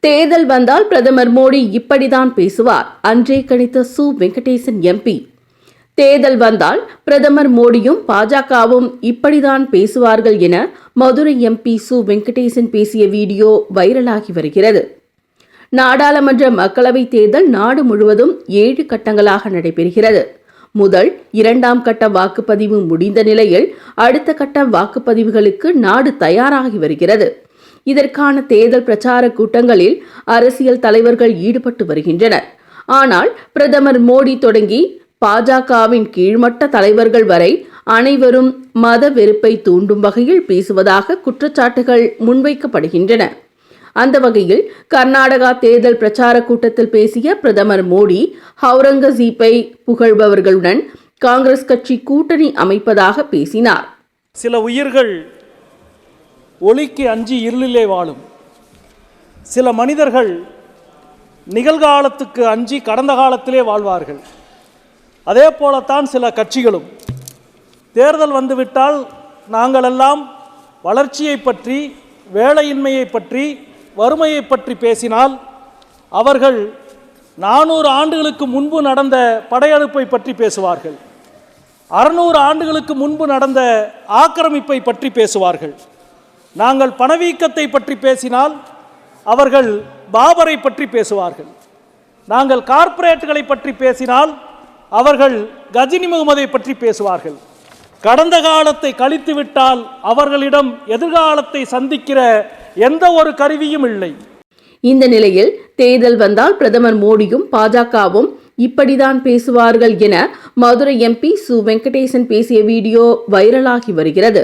தேர்தல் வந்தால் பிரதமர் மோடி இப்படிதான் பேசுவார். அன்றே கணித்த சு. வெங்கடேசன் எம்பி தேர்தல் வந்தால் பிரதமர் மோடியும் பாஜகவும் இப்படிதான் பேசுவார்கள் என மதுரை எம்பி சு. வெங்கடேசன் பேசிய வீடியோ வைரலாகி வருகிறது. நாடாளுமன்ற மக்களவைத் தேர்தல் நாடு முழுவதும் ஏழு கட்டங்களாக நடைபெறுகிறது. முதல் இரண்டாம் கட்ட வாக்குப்பதிவு முடிந்த நிலையில் அடுத்த கட்ட வாக்குப்பதிவுகளுக்கு நாடு தயாராகி வருகிறது. இதற்கான தேர்தல் பிரச்சார கூட்டங்களில் அரசியல் தலைவர்கள் ஈடுபட்டு வருகின்றனர். ஆனால் பிரதமர் மோடி தொடங்கி பாஜகவின் கீழ்மட்ட தலைவர்கள் வரை அனைவரும் மத வெறுப்பை தூண்டும் வகையில் பேசுவதாக குற்றச்சாட்டுகள் முன்வைக்கப்படுகின்றன. அந்த வகையில் கர்நாடகா தேர்தல் பிரச்சார கூட்டத்தில் பேசிய பிரதமர் மோடி ஹவுரங்கசீப்பை புகழ்பவர்களுடன் காங்கிரஸ் கட்சி கூட்டணி அமைப்பதாக பேசினார். சில உயிர்கள் ஒளிக்கு அஞ்சி இருளிலே வாழும். சில மனிதர்கள் நிகழ்காலத்துக்கு அஞ்சி கடந்த காலத்திலே வாழ்வார்கள். அதே போலத்தான் சில கட்சிகளும். தேர்தல் வந்துவிட்டால் நாங்களெல்லாம் வளர்ச்சியை பற்றி வேலையின்மையை பற்றி வறுமையை பற்றி பேசினால் அவர்கள் நானூறு ஆண்டுகளுக்கு முன்பு நடந்த படையெடுப்பை பற்றி பேசுவார்கள். அறுநூறு ஆண்டுகளுக்கு முன்பு நடந்த ஆக்கிரமிப்பை பற்றி பேசுவார்கள். நாங்கள் பணவீக்கத்தை பற்றி பேசினால் அவர்கள் பாபரை பற்றி பேசுவார்கள். நாங்கள் கார்ப்பரேட்டுகளை பற்றி பேசினால் அவர்கள் கஜினி முகமதை பற்றி பேசுவார்கள். கடந்த காலத்தை கழித்துவிட்டால் அவர்களிடம் எதிர்காலத்தை சந்திக்கிற எந்த ஒரு கருவியும் இல்லை. இந்த நிலையில் தேர்தல் வந்தால் பிரதமர் மோடியும் பாஜகவும் இப்படிதான் பேசுவார்கள் என மதுரை எம்பி சு. வெங்கடேசன் பேசிய வீடியோ வைரலாகி வருகிறது.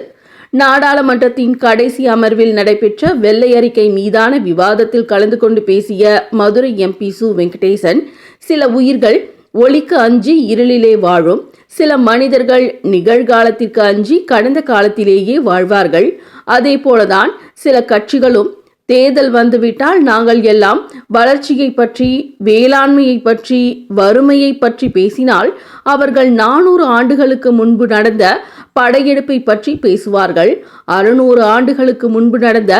நாடாளுமன்றத்தின் கடைசி அமர்வில் நடைபெற்ற வெள்ளை அறிக்கை மீதான விவாதத்தில் கலந்து கொண்டு பேசிய மதுரை எம்பி சு. வெங்கடேசன் சில உயிர்கள் ஒளிக்கு அஞ்சி இருளிலே வாழும் சில மனிதர்கள் நிகழ்காலத்திற்கு அஞ்சி கடந்த காலத்திலேயே வாழ்வார்கள். அதே போலதான் சில கட்சிகளும் தேர்தல் வந்துவிட்டால் நாங்கள் எல்லாம் வளர்ச்சியை பற்றி வேளாண்மையை பற்றி வறுமையை பற்றி பேசினால் அவர்கள் நானூறு ஆண்டுகளுக்கு முன்பு நடந்த படையெடுப்பை பற்றி பேசுவார்கள். அறுநூறு ஆண்டுகளுக்கு முன்பு நடந்த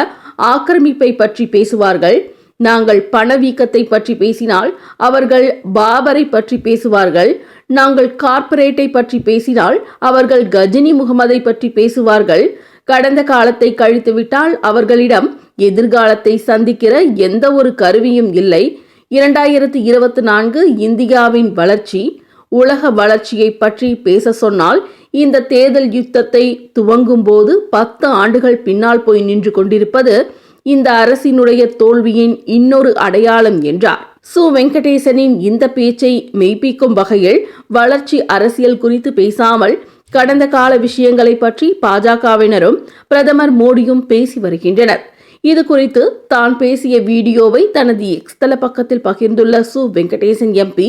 ஆக்கிரமிப்பை பற்றி பேசுவார்கள். நாங்கள் பணவீக்கத்தை பற்றி பேசினால் அவர்கள் பாபரை பற்றி பேசுவார்கள். நாங்கள் கார்ப்பரேட்டை பற்றி பேசினால் அவர்கள் கஜினி முகமதை பற்றி பேசுவார்கள். கடந்த காலத்தை கழித்துவிட்டால் அவர்களிடம் எதிர்காலத்தை சந்திக்கிற எந்த ஒரு கருவியும் இல்லை. இரண்டாயிரத்தி இருபத்தி நான்கு இந்தியாவின் வளர்ச்சி உலக வளர்ச்சியை பற்றி பேச சொன்னால் இந்த தேர்தல் யுத்தத்தை துவங்கும் போது பத்து ஆண்டுகள் பின்னால் போய் நின்று கொண்டிருப்பது இந்த அரசினுடைய தோல்வியின் இன்னொரு அடையாளம் என்றார். சு. வெங்கடேசனின் இந்த பேச்சை மெய்ப்பிக்கும் வகையில் வளர்ச்சி அரசியல் குறித்து பேசாமல் கடந்த கால விஷயங்களை பற்றி பாஜகவினரும் பிரதமர் மோடியும் பேசி வருகின்றனர். இது குறித்து தான் பேசிய வீடியோவை தனது எக்ஸ் தள பக்கத்தில் பகிர்ந்துள்ள சு. வெங்கடேசன் எம்பி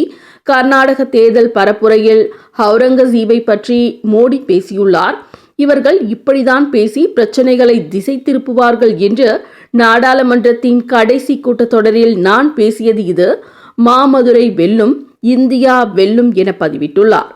கர்நாடக தேர்தல் பரப்புரையில் ஹவுரங்கசீபை பற்றி மோடி பேசியுள்ளார். இவர்கள் இப்படிதான் பேசி பிரச்சனைகளை திசை திருப்புவார்கள் என்று நாடாளுமன்றத்தின் கடைசி கூட்டத்தொடரில் நான் பேசியது இது. மாமதுரை வெல்லும் இந்தியா வெல்லும் என பதிவிட்டுள்ளார்.